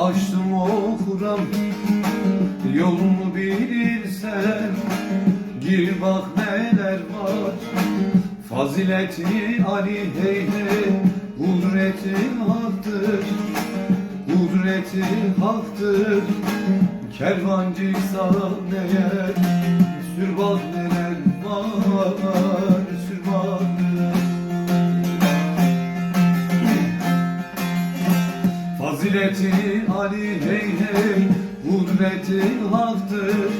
Açtım o kuram Yolunu bilirsen Gir bak neler var. Fazileti Ali hey hey Kudretin haktır. Kudretin haktır. Kervancı sahneye Sür bak neler var. Fazileti Ali hey hey Kudreti haktır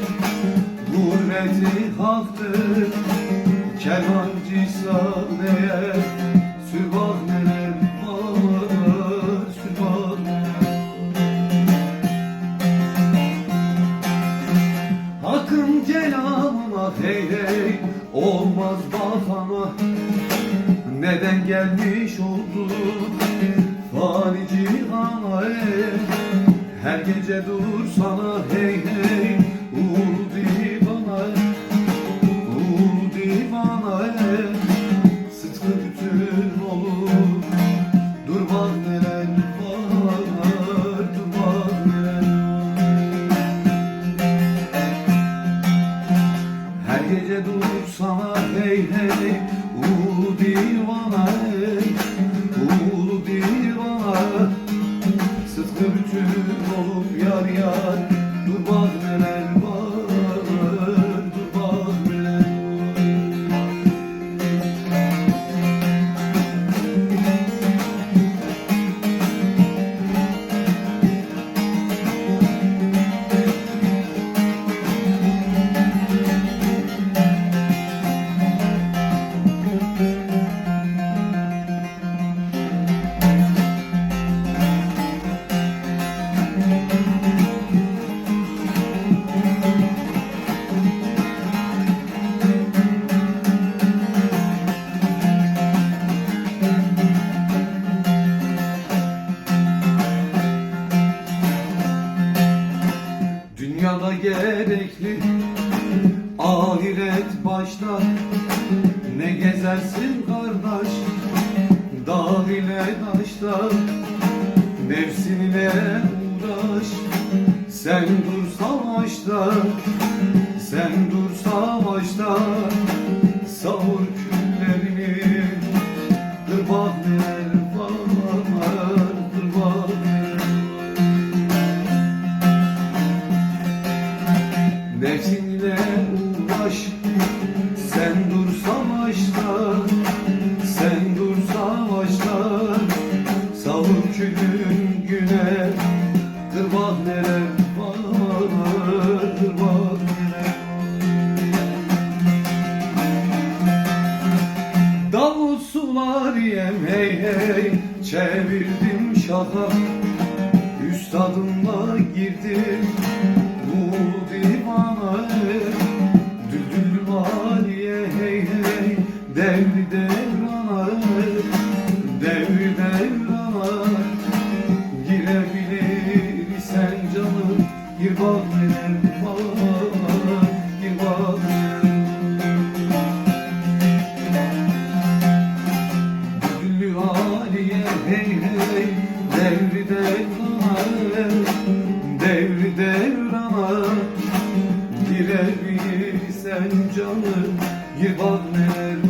Kudreti haktır. Kervancıysan eğer Sür bak neler var neler. Hakkın kelamına hey hey Olmaz bafana Neden gelmiş oldun hey Ulu divana divana Sıtkı bütün olup yar Dünyada gerekli. Ahiret başta. Ne gezersin kardeş? Dağ ile taşta. Nefsinle uğraş. Sen dur savaşta hey hey Çevirdim şaha. Üstadımla girdim Bu divana. Düldül valiye hey hey Devri devrana. Devri devrana Amen.